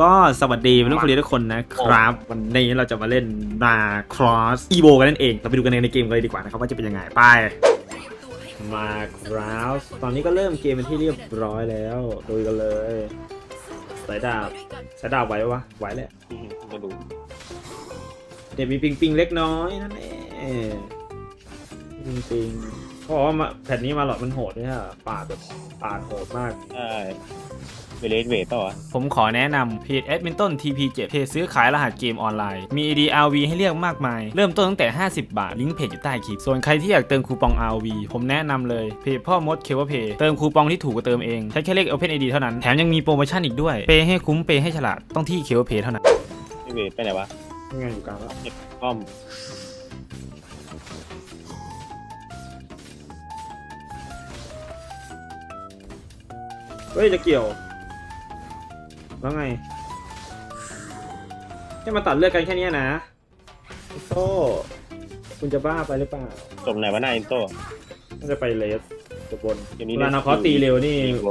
ก็สวัสดีเพื่อนๆคนดีทุกคนนะครับ วันนี้เราจะมาเล่นนาครอสอีโบกันนั่นเอง เราไปดูกันในเกมกันเลยดีกว่านะครับว่าจะเป็นยังไงไปมาครอสตอนนี้ก็เริ่มเกมเป็นที่เรียบร้อยแล้วดูกันเลยสายดาบสายดาบไหวปะวะไหวแหละไม่รู้เดี๋ยวมีปิงปิงเล็กน้อยนั่นเองปิงปิง เขาบอกว่ามาแผ่นนี้มาหลอดมันโหดเนี่ยปาดแบบปาดโหดมาก ใช่เวเลสเวทต่อวะผมขอแนะนำเพจ a d m i n t o n TP7 เพจซื้อขายรหัสเกมออนไลน์ มี AD RV ให้เลือกมากมาย เริ่มต้นตั้งแต่ 50 บาท ลิงก์เพจอยู่ใต้คลิป ส่วนใครที่อยากเติมคูปอง RV ผมแนะนำเลย เพจพ่อมดเคเวเพย์เติมคูปองที่ถูกกว่าเติมเอง ใช้แค่เลข Open ID เท่านั้น แถมยังมีโปรโมชั่นอีกด้วย เปย์ให้คุ้ม เปย์ให้ฉลาด ต้องที่เคเวเพย์เท่านั้นไอเวทไปไหนวะยังไงอยู่กลางแล้วป้อม เฮ้ยจะเกี่ยว แล้วไงแค่มาตัดเลือดกันแค่เนี้ยนะโซ่คุณจะบ้าไปหรือเปล่าจบไหนวะนายอินโต้น่าจะไปเลสจะบนเกมนี้เวลานาคอสตีเร็วนี่ อีโว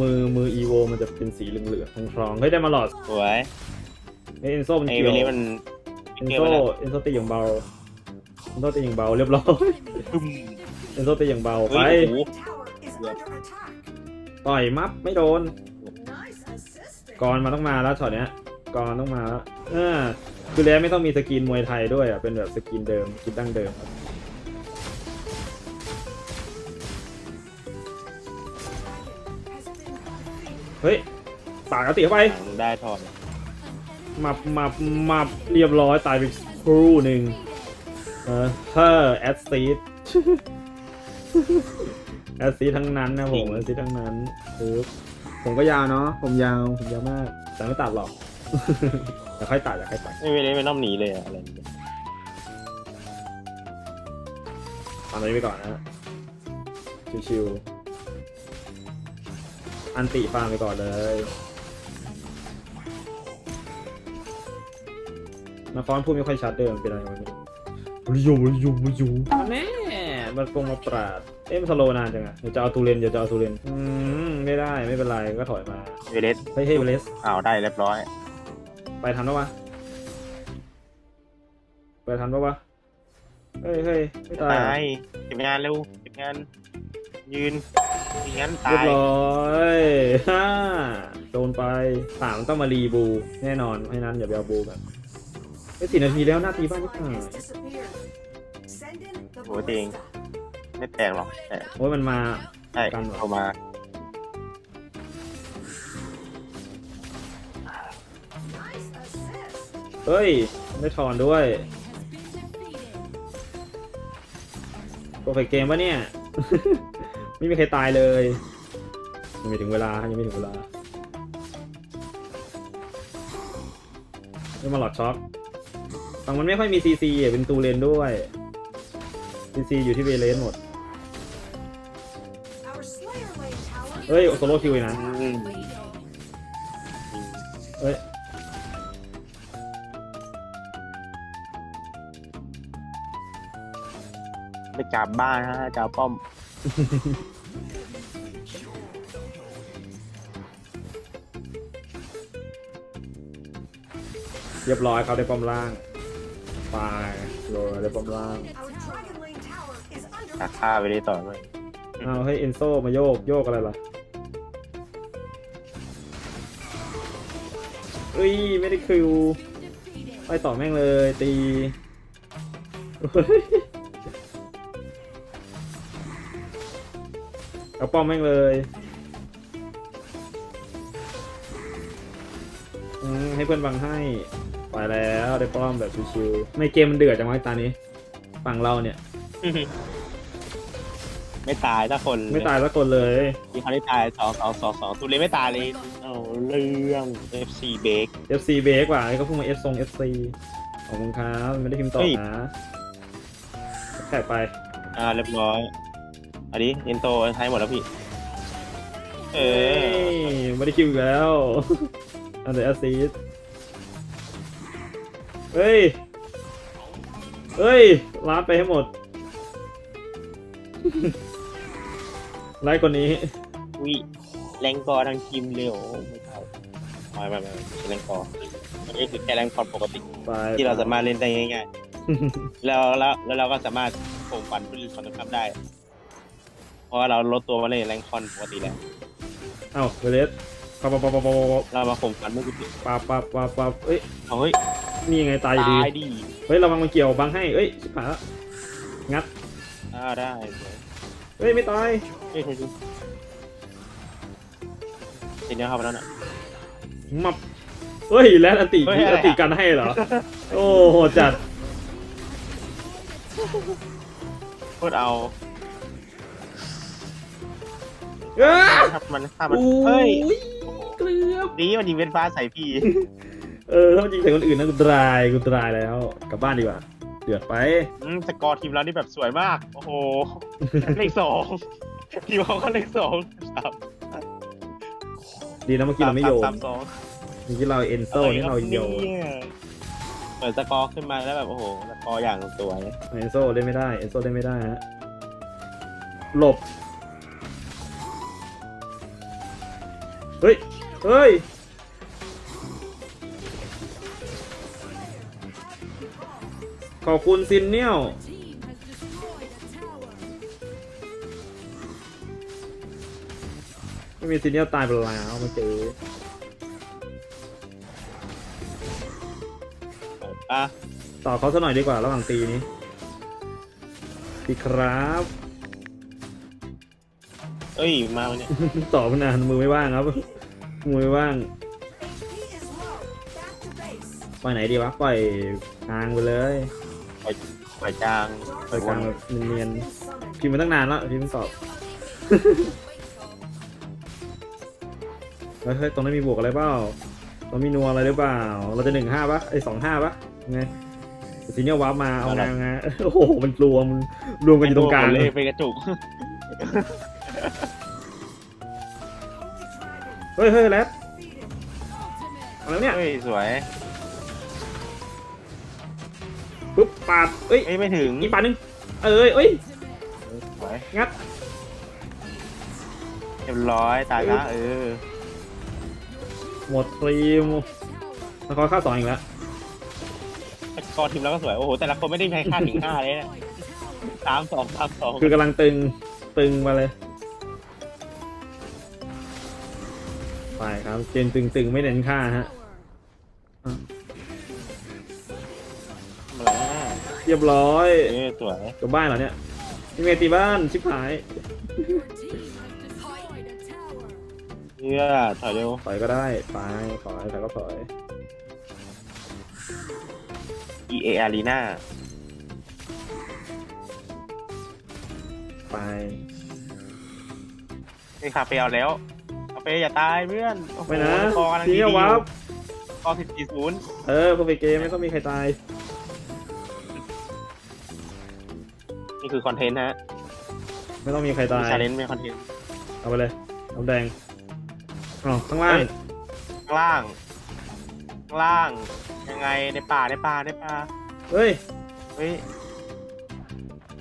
มือมืออีโวมันจะเป็นสีเหลืองๆทองๆเฮ้ยได้มาหลอดสวยเฮ้ยเอนโซมันไอเกี่เวยวเลสมันเอนเกี่ยโซวไปแล้วเอนโซตีอย่างเบาเอนโซตีอย่างเบาเรียบร้อยปุ้มเอนโซตีอย่างเบาไปเฮ้ยโอ้โห Tower is under attack. ต่อยมับไม่โดน Nice assist. กรมันต้องมาแล้วช็อตเนี้ยกรต้องมาแล้วเออคือแล้วไม่ต้องมีสกินมวยไทยด้วยอะเป็นแบบสกินเดิมสกินดั้งเดิมเฮ้ยปากกติเข้าไปหลังได้ทอนมับมับมับเรียบร้อยตายไปครู่หนึ่งเออเฮ้อแอดซีด แอดซีดทั้งนั้นนะผมแอดซีดทั้งนั้นปึ๊บผมก็ยาวเนาะผมยาวผมยาวมาก แต่ไม่ตัดหรอกเดี๋ยวค่อยตัดเดี๋ยวค่อยตัดไอเวเลสมันน้อมหนีเลยอะอะไรอย่างเงี้ยตามนี้ไปก่อนนะฮะชิวๆอันติฟาร์มไปก่อนเลยนครพูดไม่ค่อยชัดเดิมนเป็นอะไรวะเนี่ยริยูริยูริยูแน่ มันคงมาปราด เอ๊ะมันสโลว์นานจังอะเดี๋ยวจะเอาตูเรนเดี๋ยวจะเอาตูเรนอืมไม่ได้ไม่เป็นไรก็ถอยมาเวเลสเฮ้ยเฮ้ยเวเลสอ้าวได้เรียบร้อย ไปทันปะวะไปทันปะวะเฮ้ยเฮ้ยไม่ตายตาเหรอยเก็บงานเร็วเก็บงาน ยืนไม่งั้นเรียตาบยร้อยฮ่าโดนไปสามต้องมารีบู แน่นอนเพราะฉะนั้นอย่าไปเอาบูกันไอ้สี่นาทีแล้วหน้าตีบ้างนิดหน่อย Has disappeared. Send in the โอ้ยตัวเอง ballista. ไม่แตกหรอกแต่โอ้ยมันมา ใช่กันเหรอเข้ามา Nice assist. เฮ้ย ได้ถอนด้วยโปรเฟกเกมปะเนี่ย ไม่มีใครตายเลยยังไม่ถึงเวลายังไม่ถึงเวลาไม่มาหลอดช็อคฝั่งมันไม่ค่อยมีซีซีเป็นตูเลนด้วยซีซีอยู่ที่เวเลนหมด เฮ้ยโซโล่คิวเลยนะอืมเฮ้ยไปจับบ้านฮะจับป้อม เรียบร้อยเขาได้ป้อมล่างไปโรยได้ป้อมล่าง Our Dragon Lane tower is under ตัด attack. ฆ่าไปได้ต่อด้วย เอาให้เอนโซมาโยกโยกอะไรล่ะ เอ้ยไม่ได้คิวไปต่อแม่งเลยตีเอาป้อมแม่งเลยให้เพื่อนบังให้ไปแล้วได้ป้อมแบบชิวๆไม่เกมมันเดือดจังวะไอ้ตานี้ฝั่งเราเนี่ย ไม่ตายถ้าคนไม่ตายสักคนเลย มีเขาได้ตายสองสองสองสองตูเลยไม่ตายเลยเอาเรื่อง FC เบรก FC เบรกว่าไอ้ก็พูดมา S ทรง FC ขอบคุณครับไม่ได้พิมพ์ต่อเฮ้ย นะแท็กไปอ่าเรียบร้อย อันนี้เอ็นโตใช้หมดแล้วพี่ เอเอ้อยไม่ได้คิวอีกแล้วอันเดอร์แอซีดเฮ้ยเฮ้ยล้านไปให้หมด ไล่คนนี้วิแรงกอทางทีมเร็วไม่เข้าไม่ไม่ไม่ใช่แรงคออันนี้คือแค่แรงคอปกติ ไปที่เราสามารถเล่นได้ง่าย ๆ แล้วแล้วแล้วเราก็สามารถข่มฝันผู้อื่นฝั่งตรงข้ามได้ เพราะว่าเราลดตัวมาเล่นแรงคอนปกติแล้วเอ้าเวเลสปะปะปะปะปะปะเรามาข่มฝันผู้อื่นปะปะปะปะเอ้ยเอาเฮ้ยนี่ไงตายอยู่ดีตายดิเฮ้ยระวังมันเกี่ยวบังให้เอ้ยชิบหายละงัดอ่าได้ เฮ้ยไม่ตายเฮ้ยคุณดูทีนี้เข้าไปแล้วน่ะ มับเฮ้ยแล้วอันติเฮ้ยอะไรอันติกันให้เหรอ โอ้โหจัดโคตรเอาเอ้ยถ้ามันถ้ามันโอ้เฮ้ย ยเกลือบดีมันยิงเป็นฟ้าใส่พี่ เออถ้ามันยิงใส่คนอื่นนะกูตายกูตายแล้ว กลับบ้านดีกว่า เดือดไปอืมสกอร์ทีมเรานี่แบบสวยมาก โอ้โห เลขสองทีมเขาก็เลขสองสามดีนะเมื่อกี้เราไม่โยนสามสองเมื่อกี้เราเอนโซนี่เราโยนเปิดสกอร์ขึ้นมาแล้วแบบโอ้โหสกอร์อย่างสวยเอนโซเล่นไม่ได้เอนโซเล่นไม่ได้ฮะหลบ เฮ้ย เฮ้ย ขอบคุณซินเนียลไม่มีซินเนียลตายไปแล้วเมื่อกี้อะต่อเขาซะหน่อยดีกว่าระหว่างตีนี้ดีครับเอ้ยมาวันนี้ต่อพนานมือไม่ว่างครับ มือไม่ว่าง He is low. Back to base. ปล่อยไหนดีวะปล่อยกลางไปเลย ปล่อยจางปล่อยกลางแบบเนียน Is summoned. ๆพิมพ์มาตั้งนานแล้วพิมพ์ไม่ตอบ เฮ้ยเฮ้ยตรงนั้นมีบวกอะไรเปล่าตรงมีนัวอะไรหรือเปล่า เราจะหนึ่งห้าปะไอสองห้าปะไงซีเนียลวาร์ปมาเอาไงเอาไงโอ้โหมันรวมรวมกันอยู่ตรงกลางเลยไปกระจุกเฮ้ยเฮ้ยแรดอะไรวะเนี่ยเฮ้ยสวย ปุ๊บปาดเอ้ยเอ้ยไม่ถึงอีกปาดหนึงเอ้ยเอ้ยสวยงัดเรียบร้อยตายละเออหมดทีมแล้วเขาเข้าสองอีกแล้วสกอร์ทีมเราก็สวย โอ้โห แต่ละคนไม่ได้ใช้ค่าถึงห้าเลยนะสามสองสามสองคือกำลังตึงตึงมาเลยไปครับเกมตึงตึงๆไม่เน้นค่าฮะมา เรียบร้อยเออสวยกลับบ้านเหรอเนี่ยนี่เมตีบ้านชิบหายเพื่อถอยเร็วถอยก็ได้ไปถอยถอยก็ถอย EA Arena ไปนี่คาเฟ่เอาแล้วคาเฟ่อย่าตายเพื่อนโอ้โหไม่นะคอกำลังทีดีเนี้ยๆวับ คอสิบสี่ศูนย์เออพอไปเกมไม่ต้องมีใครตาย นี่คือคอนเทนต์ฮะไม่ต้องมีใครตายชาเลนจ์ไม่คอนเทนต์เอาไปเลยน้ำแดงอ๋อข้างล่างเฮ้ยข้างล่างข้างล่าง ยังไงในป่าในป่าในป่าเฮ้ย เฮ้ย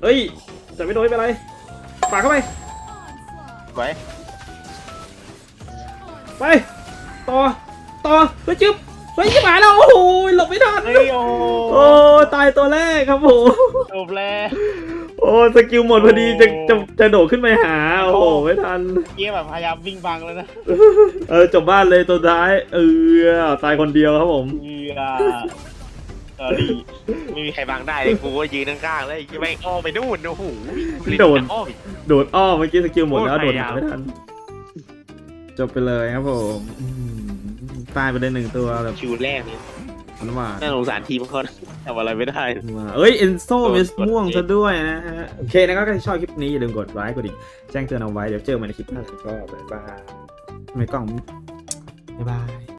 เฮ้ยจะไม่โดนไม่เป็นไรปากเข้าไปสวยไป ต่อ ต่อเฮ้ยจึ๊บเฮ้ยชิบหายแล้วโอ้โหหลบไม่ทันเฮ้ยโอ้โอ้ตายตัวแรกครับผมจบแล้ว โอ้สกิลหมดพอดีจะจะจะโดดขึ้นไปหา โอ้โหไม่ทันเกี้ยแบบพยายามวิ่งบังแล้วนะเออจบบ้านเลยตัวท้าย เออตายคนเดียวครับผมเอือสอรี่ไม่มีใครบังได้เลยกูก็ยืนข้างๆแล้วไอ้ไม่อ้อมไปนู่นโอ้โหโดนอ้อมอีกโดดอ้อมเมื่อกี้สกิลหมดแล้วโคตรโดดพยายามไม่ทันจบไปเลยครับผมอืมตายไปได้หนึ่งตัวแบบคิวแรกนี่ มันหวานน่าสงสารทีมเขานะทำอะไรไม่ได้มาเอ้ยเอนโซกดเมสกดม่วงเองซะด้วยนะฮะ โอเคนะครับก็ถ้าชอบคลิปนี้อย่าลืมกดไลค์กดดิ่งแจ้งเตือนเอาไว้ เดี๋ยวเจอกันใหม่ในคลิปหน้าแล้วก็บ๊ายบายทำไมกล้อง บ๊ายบาย